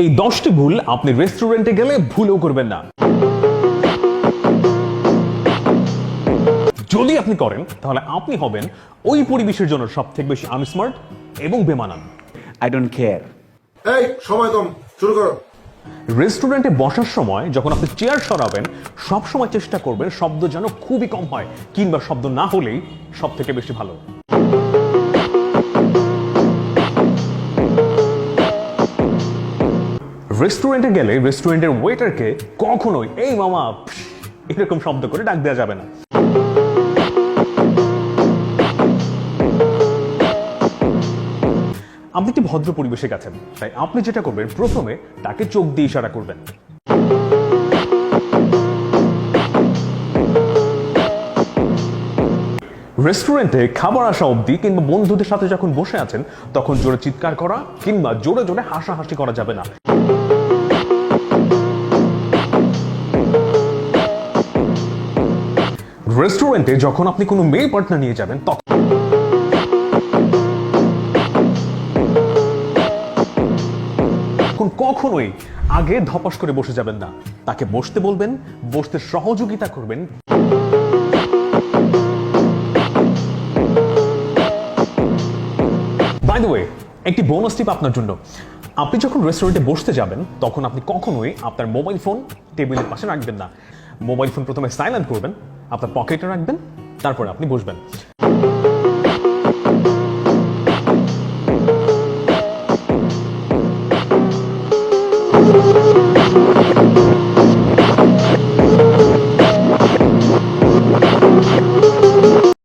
এই দশটি ভুল আপনি রেস্টুরেন্টে গেলে ভুলেও করবেন না। যদি আপনি করেন তাহলে আপনি হবেন ওই পরিবেশের জন্য সব থেকে বেশি আনস্মার্ট এবং বেমানান। I don't care. এই সময় কম শুরু করো। রেস্টুরেন্টে বসার সময় যখন আপনি চেয়ার সরাবেন সব সময় চেষ্টা করবেন শব্দ যেন খুবই কম হয় কিংবা শব্দ না হলেই সব থেকে বেশি ভালো। রেস্টুরেন্টে গেলে রেস্টুরেন্টের ওয়েটারকে কখনোই, এই মামা, এরকম শব্দ করে ডাক দেওয়া যাবে না। আপনি একটি ভদ্র পরিবেশে গেছেন, তাই আপনি যেটা করবেন, প্রথমে তাকে চোখ দিয়ে ইশারা করবেন। রেস্টুরেন্টে খাবার আসা অবধি কিংবা বন্ধুদের সাথে যখন বসে আছেন, তখন জোরে চিৎকার করা কিংবা জোরে জোরে হাসাহাসি করা যাবে না। রেস্টুরেন্টে যখন আপনি কোনো মেয়ে পার্টনার নিয়ে যাবেন, তখন কখনোই আগে ধপাস করে বসে যাবেন না। তাকে বসতে বলবেন, বসতে সহযোগিতা করবেন। বাই দ্য ওয়ে একটি বোনাস টিপ আপনার জন্য। আপনি যখন রেস্টুরেন্টে বসতে যাবেন, তখন আপনি কখনোই আপনার মোবাইল ফোন টেবিলের পাশে রাখবেন না। মোবাইল ফোন প্রথমে সাইলেন্ট করবেন আপনার পকেটে রাখবেন তারপরে আপনি বসবেন।